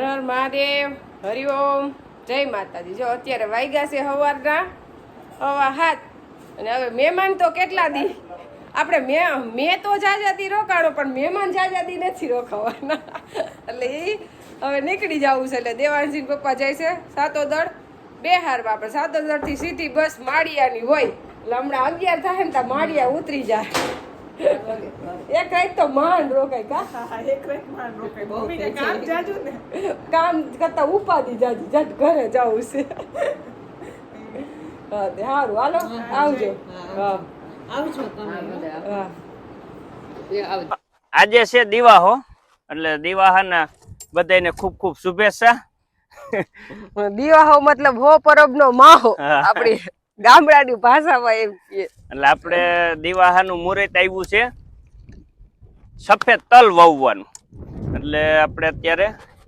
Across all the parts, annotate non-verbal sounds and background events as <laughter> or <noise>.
હર મહાદેવ હરિઓમ જય માતાજી. જો અત્યારે વાગ્યા છે સવારના હવા હાથ. અને હવે મહેમાન તો કેટલા દી? આપણે મેં મેં તો જાજાદી રોકાણો, પણ મહેમાન જાજાદી નથી રોકાવાના. એટલે એ હવે નીકળી જવું છે, એટલે દેવાનસિંહ પપ્પા જાય છે સાતોદળ બે હારમાં આપણે સાતોદળથી સીધી બસ માળિયાની હોય. એટલે હમણાં અગિયાર થાય ને ત્યાં માળિયા ઉતરી જાય. એક રાઈટ તો માંડ રોકાય કા? કામ કરતા ઉપાધી જાજુ જટ ઘરે જવું છે. હા તે સારું હાલો આવજો. હા આવજો. તમે. હા આજે છે દિવાહો એટલે દિવાહાના બધાને ખૂબ ખૂબ શુભેચ્છા. દિવાહો મતલબ હો પરબનો માહો આપણી ગામડાની ભાષામાં એમ કે. એટલે આપણે દિવાહાનું મુહૂર્ત આવ્યું છે. સફેદ તલ વાવવાનું. એટલે આપણે અત્યારે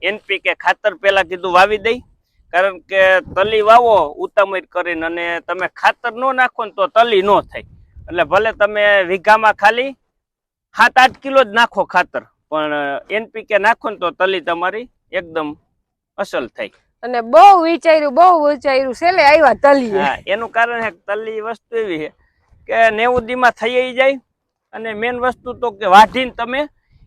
એનપીકે ખાતર પહેલાં કીધું વાવી દઈ. કારણ કે તલી વાવો ઉતામર કરીને અને તમે ખાતર ન નાખો ને તો તલી ન થાય. એટલે ભલે તમે વીઘામાં ખાલી સાત, આઠ કિલો જ નાખો ખાતર, પણ એનપીકે નાખો ને તો તલી તમારી એકદમ અસલ થાય. અને બહુ વિચાર્યું બહુ વિચાર્યું. છેલ્લે આવ્યા તલી હા એનું કારણ છે તલી વસ્તુ એવી છે કે નેવું દીમાં થઈ જાય અને મેન વસ્તુ તો કે વાઢીને તમે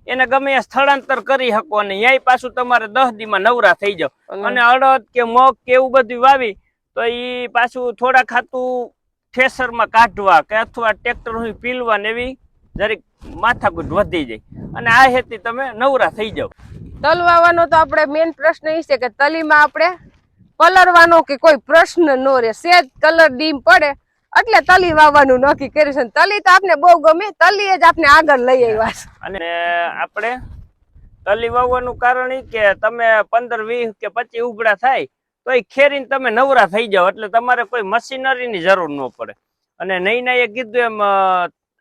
એને ગમે સ્થળાંતર કરી શકો અને ન્યાય પાછું તમારે દસ દીમાં નવરા થઈ જાવ અને અડદ કે મગ કે એવું બધું વાવી તો એ પાછું થોડા ખાતું થ્રેસરમાં કાઢવા કે અથવા ટ્રેક્ટર પીલવા ને એવી જરીક માથાકૂટ વધી જાય. અને આ હેતી તમે નવરા થઈ જાવ તલ વાવવાનો તો આપણે મેઇન પ્રશ્ન એ છે કે તલીમાં આપણે પલરવાનો કે કોઈ પ્રશ્ન ન રહે. સેજ કલર ડીમ પડે એટલે તલી વાવવાનું નક્કી અને તલી તો આપને બહુ ગમે, તલી જ આપને આગળ લઈ આવ્યા છે. અને આપણે તલી વાવવાનું કારણ એ કે તમે પંદર, વીસ કે પચીસ ઉગડા થાય તો એ ખેરીને તમે નવરા થઈ જાઓ. એટલે તમારે કોઈ મશીનરીની જરૂર ન પડે. અને નૈનાએ કીધું એમ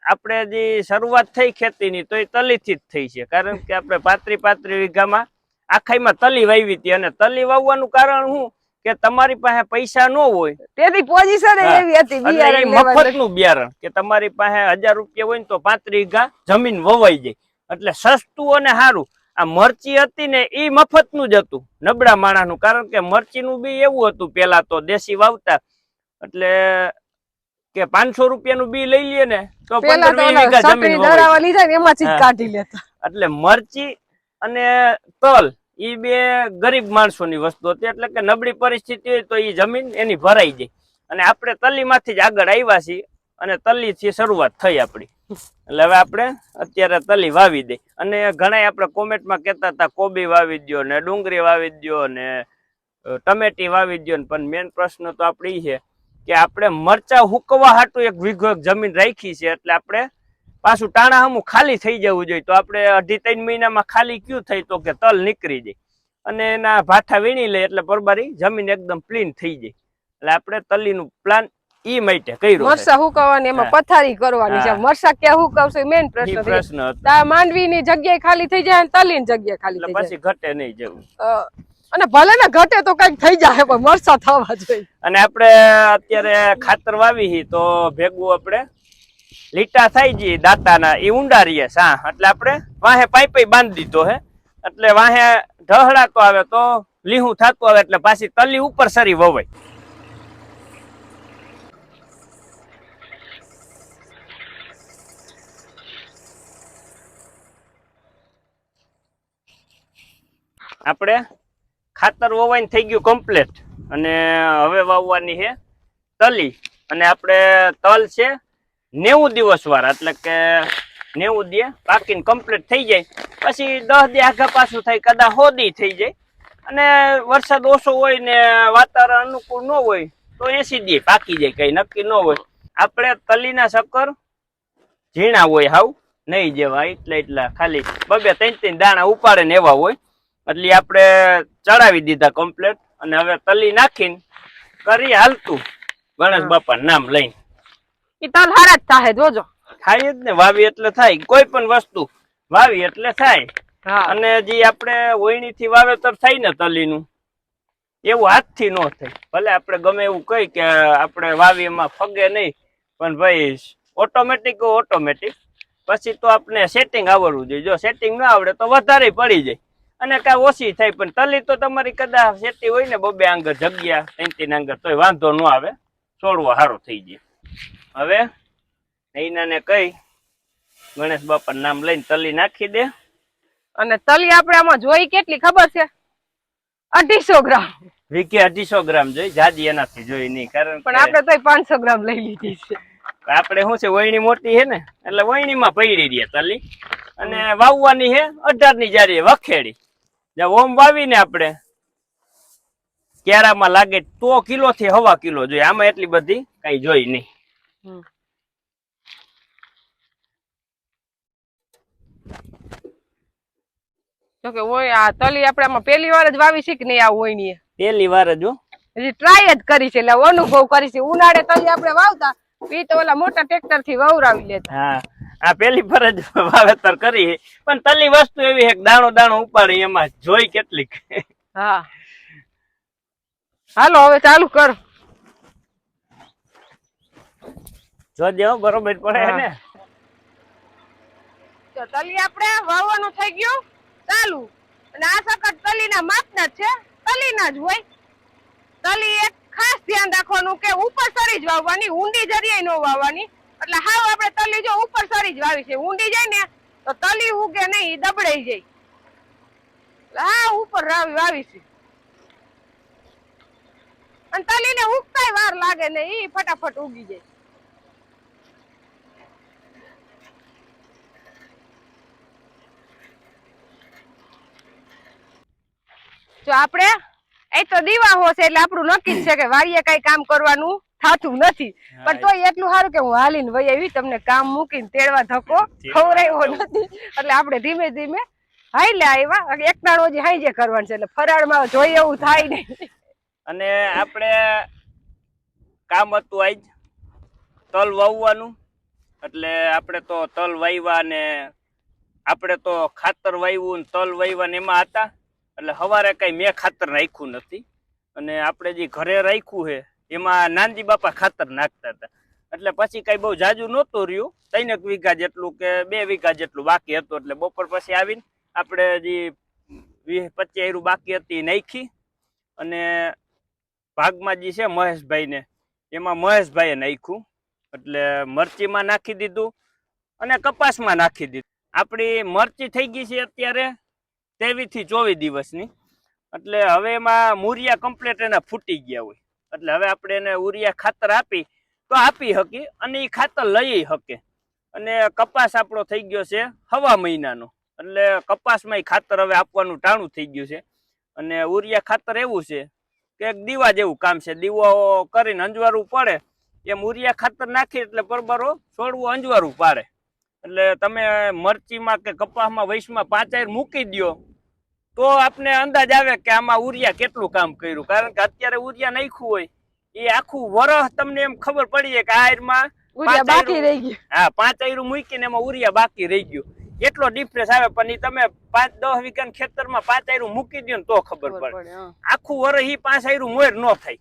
આપણે જે શરૂઆત થઈ ખેતીની તો એ તલીથી જ થઈ છે. કારણ કે આપણે પાત્રી પાત્રી વીઘામાં આખાઈમાં તલી વાવી હતી અને તલી વાવવાનું કારણ શું? કે તમારી પાસે પૈસા ન હોય. તેથી પોઝિશન એવી હતી. મફતનું બિયારણ કે તમારી પાસે હજાર રૂપિયા હોય ને તો પાંત્રી વીઘા જમીન વવાઈ જાય. એટલે સસ્તું અને સારું. આ મરચી હતી ને એ મફતનું જ હતું નબળા માણસનું કારણ કે મરચીનું બી એવું હતું પેલા તો દેશી વાવતા. એટલે કે પાંચસો રૂપિયાનું બી લઈ લઈએ ને તો ને એટલે મરચી અને તલ ઈ બે ગરીબ માણસોની વસ્તુ હતી. એટલે કે નબળી પરિસ્થિતિ હોય તો ઈ જમીન એની ભરાઈ જાય. અને આપણે તલીમાંથી જ આગળ આવ્યા છીએ અને તલીથી શરૂઆત થઈ આપણી. એટલે હવે આપણે અત્યારે તલી વાવી દઈ અને ઘણા આપણે કોમેન્ટમાં કહેતા હતા કોબી વાવી દ્યો ને ડુંગળી વાવી દ્યો ને ટમેટી વાવી દ્યો ને. પણ મેન પ્રશ્ન તો આપણે છે કે આપણે મરચા હુકવા હાટું એક વીઘો જમીન રાખી છે એટલે આપણે પાછું ટાણા હમું ખાલી થઈ જવું જોઈએ. તો આપણે અઢી ત્રણ મહિનામાં ખાલી ક્યું થઈ તો કે તલ નીકળી જાય. અને એના ભાઠા વીણી લે એટલે પરબારી જમીન એકદમ ક્લીન થઈ જાય. એટલે આપણે તલીનું પ્લાન ઈ માટે કર્યું મરસા હુકવવાની એમાં પથારી કરવાની છે. મરસા ક્યાં હુકવશે મેન પ્રશ્ન પ્રશ્ન તા માંડવીની જગ્યાએ ખાલી થઈ જાય અને તલીની જગ્યાએ ખાલી થઈ જાય. પછી ઘટે નહીં જવું. અને ભલે ને ઘટે તો કંઈક થઈ જાય, પણ મરસા થવા જોઈએ. અને આપણે અત્યારે ખાતર વાવી હી, તો ભેગું આપણે લીટા થઈ જઈએ દાંતાના એ ઊંડા રહીએ સા એટલે આપણે વાહે પાઇપ બાંધી દીધો હે. એટલે વાહે ઢહડાતો આવે તો લીહું થતું આવે, એટલે પાછી તલી ઉપર સરી વવાય. આપણે ખાતર વવાઈને થઈ ગયું કમ્પ્લીટ અને હવે વાવવાની છે તલી. અને આપણે તલ છે નેવું દિવસ વાળા એટલે કે નેવું દે પાકીને કમ્પ્લીટ થઈ જાય. પછી દસ દે આઘા પાછું થાય કદાચ હોદી થઈ જાય. અને વરસાદ ઓછો હોય ને વાતાવરણ અનુકૂળ ન હોય, તો એસી દે પાકી જાય, કઈ નક્કી ન હોય. આપણે તલીના શક્કર ઝીણા હોય હાવ, નહીં જેવા, એટલા એટલા. ખાલી બબે ત્રણ ત્રણ દાણા ઉપાડે ને એવા હોય. એટલે આપણે ચડાવી દીધા કમ્પ્લેટ અને હવે તલી નાખીને કરી હાલતું. ગણેશ બાપા નામ લઈને. એ તલ હારા જ થાય જોજો. થાય જ ને વાવી એટલે થાય. કોઈ પણ વસ્તુ વાવી એટલે થાય. અને જે આપણે ઓયણી થી વાવેતર થાય ને તલીનું. એવું હાથથી ન થાય. ભલે આપણે ગમે એવું કહી કે આપણે વાવી એમાં ફગે નહીં પણ ભાઈ ઓટોમેટિક ઓટોમેટિક પછી તો આપણે સેટિંગ આવડવું જોઈએ. જો સેટિંગ ના આવડે તો વધારે પડી જાય. અને કાંઈ ઓછી થાય પણ તલી તો તમારી કદાચ શેતી હોય ને બબે આંગર જગ્યા ત્રણ આંગર તોય વાંધો ન આવે. છોડવો સારો થઈ જાય હવે નૈનાને કઈ ગણેશ બાપા નામ લઈને તલી નાખી દે. અને તલી આપણે આમાં જોઈ કેટલી ખબર છે? અઢીસો ગ્રામ. વીકે અઢીસો ગ્રામ જોઈ જાજી એનાથી જોઈ નહીં કારણ પણ આપણે તોય પાંચસો ગ્રામ લઈ લીધી છે. આપણે શું છે વયણી મોટી છે ને એટલે વયણીમાં પડી રહી તલી. અને વાવવાની છે અઢારની જારી વખેડી. જે ઓમ વાવીને આપણે. ક્યારામાં લાગે તો કિલો થી હવા કિલો જોઈએ. આમાં એટલી બધી કઈ જોઈ નહીં. હમ. કે હોય આ તલી આપણે આમાં પહેલી વાર જ વાવી છે કે નહીં આ ઓયણીએ પેલી વાર જ હો. હજી ટ્રાય જ કરી છે એટલે અનુભવ કરી છે. ઉનાળે તલી આપણે વાવતા ઈ તો ઓલા મોટા ટ્રેક્ટરથી વવરાવી લેતા. હા. આ પેલી ફરજ વાવેતર કરી પણ તલી વસ્તુ એવી એક દાણો દાણો ઉપાડી એમાં જોઈ કેટલીક. હા. હાલો હવે ચાલુ કર. જો હો, બરોબર પડે ને. તો તલી આપણે વાવવાનું થઈ ગયું. ચાલુ. અને આ સકટ તલીના માપના જ છે. તલીના જ હોય. તલી એક ખાસ ધ્યાન રાખવાનું કે ઉપર સરી જ વાવવાની ઊંડી જરીએ ન વાવવાની. એટલે હાવ આપણે તલી જો ઉપર સરી જ વાવી છે. ઊંડી જાય ને, તો તલી ઉગે નહીં દબડાઈ જાય. હા ઉપર રાવી, વાવી છે. અને તલીને ઉગતા વાર લાગે ને ઈ ફટાફટ ઉગી જાય. જો આપણે, એ તો દીવાહો છે, એટલે આપણું નક્કી છે કે વાડીએ કઈ કામ કરવાનું. થાતું નથી. પણ તોય એટલું સારું કે હું હાલીને વહી આવી તમને કામ મૂકીને તેડવા ધક્કો ખવરાયો નથી. એટલે આપણે ધીમે ધીમે હાઈલે આવ્યા. એક નાણો હાઈ જે કરવાનું છે એટલે ફરાળમાં જોઈએ એવું થાય નહીં. અને આપણે કામ હતું આજ તલ વાવવાનું. એટલે આપણે તો તલ વાવ્યા ને આપણે તો ખાતર વાવ્યું ને તલ વાવ્યા ને એમાં હતા. એટલે સવારે કઈ મેં ખાતર નાખ્યું નથી. અને આપણે જે ઘરે રાખ્યું છે એમાં નાનજી બાપા ખાતર નાખતા હતા. એટલે પછી કઈ બહુ જાજુ નહોતું રહ્યું. ત્રણેક વીઘા જેટલું કે બે વીઘા જેટલું બાકી હતું. એટલે બપોર પછી આવીને આપણે જે વીસ પચીસ આયરું બાકી હતી નાખી. અને ભાગમાં જે છે મહેશભાઈને, એમાં મહેશભાઈએ નાખ્યું. એટલે મરચીમાં નાખી દીધું અને કપાસમાં નાખી દીધું. આપણી મરચી થઈ ગઈ છે અત્યારે ત્રેવીસથી ચોવીસ દિવસની. એટલે હવે એમાં મૂરિયા કમ્પ્લેટ એના ફૂટી ગયા હોય. એટલે હવે આપણે એને ઉરિયા ખાતર આપી, તો આપી શકી અને એ ખાતર લઈ શકે અને કપાસ આપણો થઈ ગયો છે હવા મહિનાનો. એટલે કપાસમાં એ ખાતર હવે આપવાનું ટાણું થઈ ગયું છે. અને ઉરિયા ખાતર એવું છે કે એક દીવા જેવું કામ છે. દીવો કરીને અંજવારું પડે, એમ ઉરિયા ખાતર નાખી એટલે પરબરો છોડવું અંજવારું પાડે. એટલે તમે મરચીમાં કે કપાસમાં વૈશમાં પાંચ મૂકી દ્યો. તો આપને અંદાજ આવે કે આમાં ઉરિયા કેટલું કામ કર્યું? કારણ કે અત્યારે ઉરિયા નાખ્યું હોય એ આખું વરસ તમને એમ ખબર પડી જાય કે આ બાકી આયરું- રહી ગયું. હા પાંચ આયરું મૂકીને એમાં ઉરિયા બાકી રહી ગયું. એટલો ડિફરન્સ આવે પણ ઈ તમે પાંચ દસ વીઘા ખેતરમાં પાંચ આયરું મૂકી દો તો ખબર પડે, આખું વરસ એ પાંચ આયરું મોર ન થાય.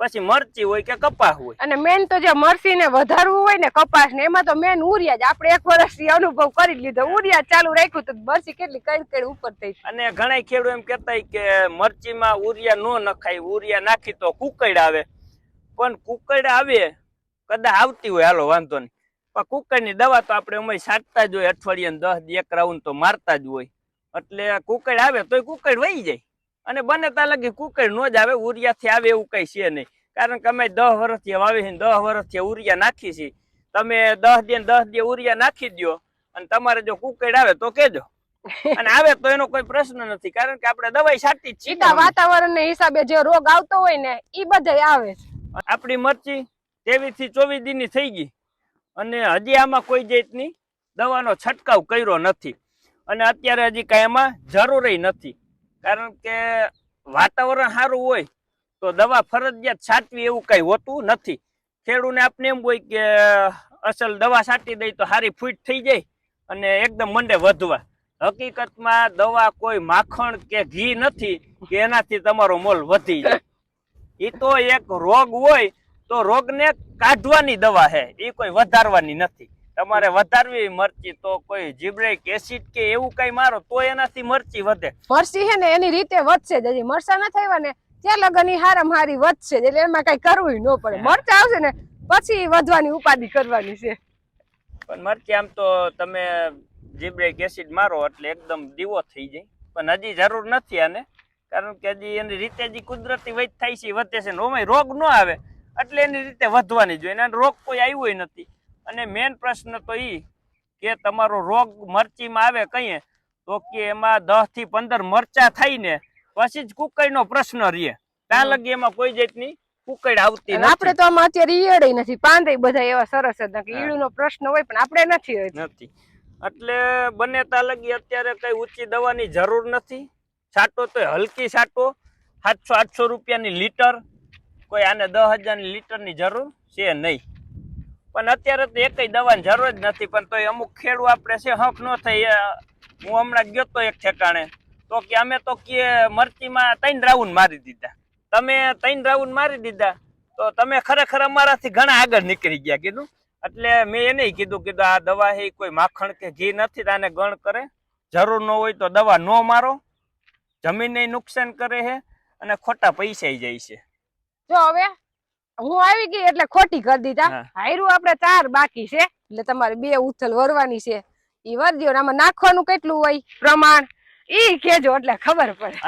પછી મરચી હોય કે કપાસ હોય. અને મેન તો જે મરચી ને વધારવું હોય ને કપાસ ને એમાં તો મેન ઉરિયા જ. આપણે એક વર્ષથી અનુભવ કરી લીધો. ઉરિયા ચાલુ રાખ્યું તો મરચી કેટલી કઈ કઈ ઉપર થઈ અને ઘણા ખેડૂત એમ કેતા કે મરચીમાં ઉરિયા નો નખાય ઉરિયા નાખી તો કુકડ આવે. પણ કુકડ આવે કદાચ આવતી હોય હાલો વાંધો નહીં. પણ કુકડની દવા તો આપણે અમે છાંટતા જ હોય અઠવાડિયે દસ એક રાઉન્ડ તો મારતા જ હોય. એટલે કુકડ આવે તોય કુકડ વહી જાય. અને બને ત્યાં લગી કુકડ નો જ આવે ઉરિયાથી આવે એવું કઈ છે નહીં. કારણ કે અમે દસ વર્ષથી વાવી છે દસ વર્ષથી ઉરિયા નાખી છે તમે દસ દે દસ દે ઉરિયા નાખી દ્યો અને તમારે જો કુકડ આવે તો કેજો. અને આવે તો એનો કોઈ પ્રશ્ન નથી કારણ કે આપણે દવાઈ છાંટી છીએ વાતાવરણ ને હિસાબે જે રોગ આવતો હોય ને એ બધા આવે આપણી મરચી ત્રેવીસથી ચોવીસ દિનની થઈ ગઈ. અને હજી આમાં કોઈ જાતની દવાનો છંટકાવ કર્યો નથી. અને અત્યારે હજી કાંઈ એમાં જરૂરી નથી. કારણ કે વાતાવરણ સારું હોય તો દવા ફરજિયાત છાંટવી એવું કઈ હોતું નથી. ખેડૂને આપને એમ હોય કે અસલ દવા છાંટી દઈ તો સારી ફૂટ થઈ જાય અને એકદમ મંડે વધવા. હકીકતમાં દવા કોઈ માખણ કે ઘી નથી કે એનાથી તમારો મોલ વધી જાય. એ તો એક રોગ હોય તો રોગને કાઢવાની દવા છે એ કોઈ વધારવાની નથી. તમારે વધારવી મરચી તો કોઈ જીબ્રેક એસિડ કે એવું કઈ મારો તો એનાથી મરચી વધે. મરચી છે ને એની રીતે વધશે જ. હજી મરચા ના થયા ને ત્યાં લગન ઈ હારામ હારી વધશે એટલે એમાં કઈ કરવું ન પડે. મરચા આવશે ને પછી વધવાની ઉપાધિ કરવાની છે. પણ મરચી આમ તો તમે જીબ્રેક એસિડ મારો એટલે એકદમ દીવો થઈ જાય. પણ હજી જરૂર નથી આને કારણ કે હજી એની રીતે જે કુદરતી વૈદ થાય છે વધે છે ને. રોગ ન આવે એટલે એની રીતે વધવાની જોઈએ અને રોગ કોઈ આવ્યો નથી. અને મેન પ્રશ્ન તો એ કે તમારો રોગ મરચીમાં આવે કહીએ તો કે એમાં દસથી પંદર મરચા થાય ને પછી જ કુકઈનો પ્રશ્ન રહે. ત્યાં લગી એમાં કોઈ જાતની કુકડ આવતી અને આપણે તો આમાં અત્યારે ઈયળે નથી પાંદે બધા એવા સરસ હતા કે હા. પ્રશ્ન હોય પણ આપણે નથી નથી. એટલે બને તાલગી લગી અત્યારે કઈ ઊંચી દવાની જરૂર નથી. છાંટો તો હલકી છાંટો સાતસો આઠસો રૂપિયાની લીટર કોઈ આને દસ હજારની લીટરની જરૂર છે નહીં. પણ અત્યારે તો એકય દવાની જરૂર જ નથી, પણ તોય અમુક ખેડૂ આપણે છે, હક ન થઈ હું હમણાં ગયો તો એક ઠેકાણે. તો કે અમે તો કે મરચીમાં ત્રણ રાઉન્ડ મારી દીધા. તમે ત્રણ રાઉન્ડ મારી દીધા, તો તમે ખરેખર અમારાથી ઘણા આગળ નીકળી ગયા કીધું. એટલે મેં એને કીધું કીધું, આ દવા ઈ કોઈ માખણ કે ઘી નથી આને ગણ કરે. જરૂર ન હોય તો દવા ન મારો. જમીનને નુકસાન કરે છે અને ખોટા પૈસા જાય છે. જો હવે હું આવી ગઈ એટલે ખોટી કરી દીધા. હાયરું આપણે ચાર બાકી છે. એટલે તમારે બે ઉથલ વરવાની છે. ઈ વરજો આમાં નાખવાનું કેટલું હોય? પ્રમાણ? ઈ કેજો એટલે ખબર પડે.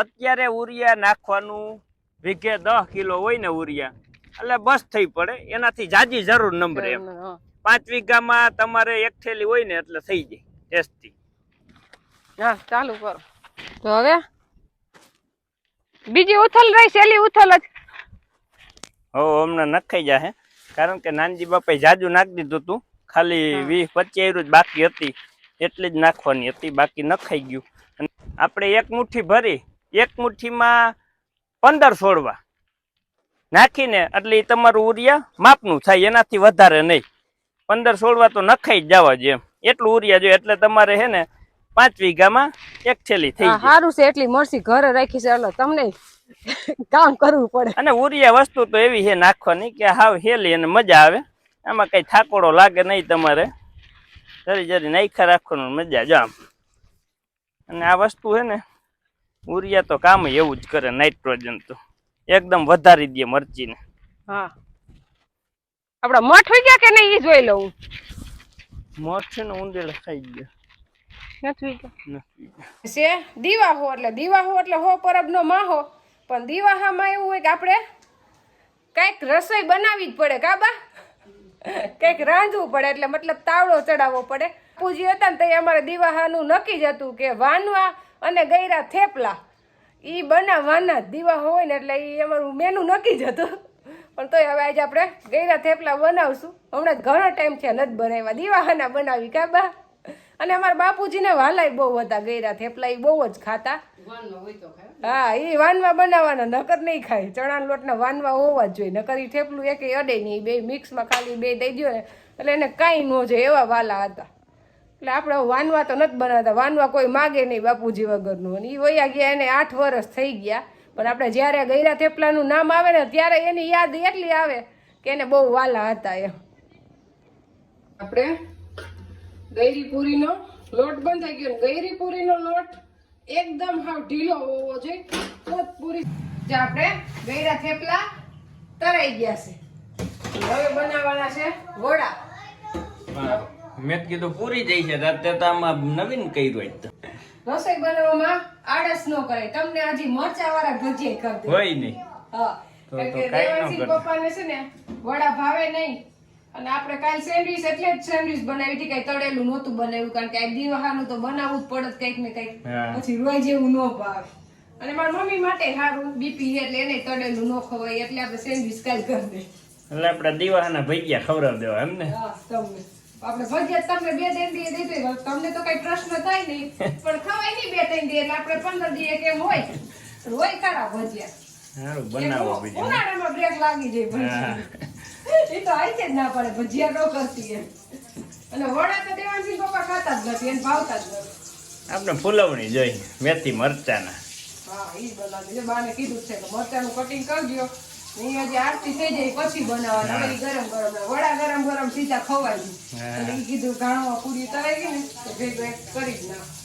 અત્યારે ઉરિયા નાખવાનું વીઘે દસ કિલો હોય ને ઉરિયા. એટલે બસ થઈ પડે. એનાથી જાજી જરૂર નંબરે એમ. પાંચ વીઘામાં તમારે એક થેલી હોય ને એટલે થઈ જાય. ટેસ્ટી. હા ચાલુ કરો. તો હવે? બીજી ઉથલ રહી સેલી ઉથલ જ. હો હમણાં નખાઈ જાય કારણ કે નાનજી બાપાએ જાજુ નાખી દીધું હતું ખાલી. વીસ પચીસ જ બાકી હતી. એટલી જ નાખવાની હતી. બાકી નખાઈ ગયું. અને આપણે એક મુઠ્ઠી ભરી. એક મુઠ્ઠીમાં પંદર છોડવા. નાખીને એટલે એ તમારું ઉરિયા માપનું થાય. એનાથી વધારે નહીં. પંદર છોડવા તો નખાઈ જ જવા જેમ. એટલું ઉરિયા જોઈએ. એટલે તમારે હે ને પાંચ વીઘામાં એક થેલી થઈ સારું છે એટલી મરસી ઘરે રાખી છે એટલે તમને કામ કરવું પડે. અને ઉરિયા વસ્તુ તો એવી છે નાખવાની કે હાવ હેલી અને મજા આવે. આમાં કઈ થાકોડો લાગે નહીં તમારે. જરી જરી નાખા રાખવાનું મજા જો આમ. અને આ વસ્તુ છે ને ઉરિયા તો કામ એવું જ કરે નાઇટ્રોજન તો. એકદમ વધારી દે મરચીને. હા. આપડા મઠ ગયા કે નહીં એ જોઈ લઉં. મઠ છે ને ઊંડેલા ખાઈ ગયો. નથી. છે? દીવાહો એટલે દીવાહો એટલે હો પરબનો માહો. પણ દીવાહામાં એવું હોય કે આપણે કાંઈક રસોઈ બનાવવી જ પડે કાબા કંઈક રાંધવું પડે, એટલે મતલબ તાવડો ચડાવવો પડે. પૂજી હતા ને તો અમારે દીવાહાનું નક્કી જ હતું કે વાનવા અને ગૈરા થેપલા. એ બનાવવાના જ દીવા હોય ને એટલે એ અમારું મેનુ નક્કી જ હતું. પણ તોય હવે આજે આપણે ગૈરા થેપલા બનાવશું. હમણાં ઘણો ટાઈમ છે નથી બનાવ્યા. દીવાહાના બનાવી કાબા અને અમારા બાપુજીને વાલાય બહુ હતા ગૈરા થેપલા એ બહુ જ ખાતા. હા એ વાનવા બનાવવાના નકર નહીં ખાય. ચણાના લોટના વાનવા હોવા જ જોઈએ નકર એ થેપલું એક અડે નહીં બે મિક્સમાં ખાલી બે દઈ દો ને એટલે એને કાંઈ ન જોઈએ એવા વાલા હતા. એટલે આપણે વાનવા તો નથી બનાવતા વાનવા કોઈ માગે નહીં બાપુજી વગરનું. અને એ વયા ગયા એને આઠ વર્ષ થઈ ગયા. પણ આપણે જ્યારે ગૈરા થેપલાનું નામ આવે ને ત્યારે એની યાદ એટલી આવે કે એને બહુ વાલા હતા એમ. આપણે ગૈરી પૂરીનો લોટ બંધાઈ ગયો ગૈરી પૂરીનો લોટ એકદમ હાવ ઢીલો હોવો જોઈએ. તો પૂરી જે આપણે ગૈરા થેપલા તરાઈ ગયા છે. હવે બનાવવાના છે વડા. મેં કીધું પૂરી જઈ છે રાતે તો આમાં નવીન કર્યું હોય તો. રસોઈ બનાવવામાં આળસ ન કરે. તમને હજી મરચા વાળા ભજીયા કરી દે હોય નહીં. હા તો- તો ન દેવાંશી પપ્પાને છે ને વડા ભાવે નહીં. અને આપણે કાલ સેન્ડવિચ એટલે જ સેન્ડવિચ બનાવી હતી કઈ તળેલું નહોતું બનાવ્યું કારણ કે આ દીવાહાનું તો બનાવવું જ પડે કંઈક ને કંઈક. પછી રોય જેવું ન ભાવે. અને મારી મમ્મી માટે સારું બીપી એટલે એને તળેલું ન ખવાય એટલે આપણે સેન્ડવિચ કાલ કરી દે એટલે આપણે દિવાહાના ભૈયા ખવડાવી દેવા એમ ને હા તમને. આપણે ભજીયા તમને બે ત્રણ દી દઈ દઈએ તમને તો કઈ પ્રશ્ન થાય નહીં. <laughs> પણ ખવાય નહીં બે ત્રણ દી એટલે આપણે પંદર દી કેમ હોય. રોય ખરા ભજીયા. સારું બનાવો ઉનાળામાં બ્રેક લાગી જાય ભજીયા એ તો આઈ જ ના પડે ભજીયા ન કરતી એમ. અને વડા તો દેવાંશી પપ્પા ખાતા જ નથી એને ભાવતા જ નથી. આપણે ફૂલવણી જોઈ મેથી મરચાના. હા એ બનાવી છે બાને કીધું છે કે મરચાનું કટિંગ કરજો. ઈ હજી આરતી થઈ જાય પછી બનાવવાના. હવે ગરમ ગરમ વડા ગરમ ગરમ સીધા ખવાય એટલે કીધું ઘાણો પૂરી તળાઈ ગઈ ને તો ભેગું કરી જ નાખ.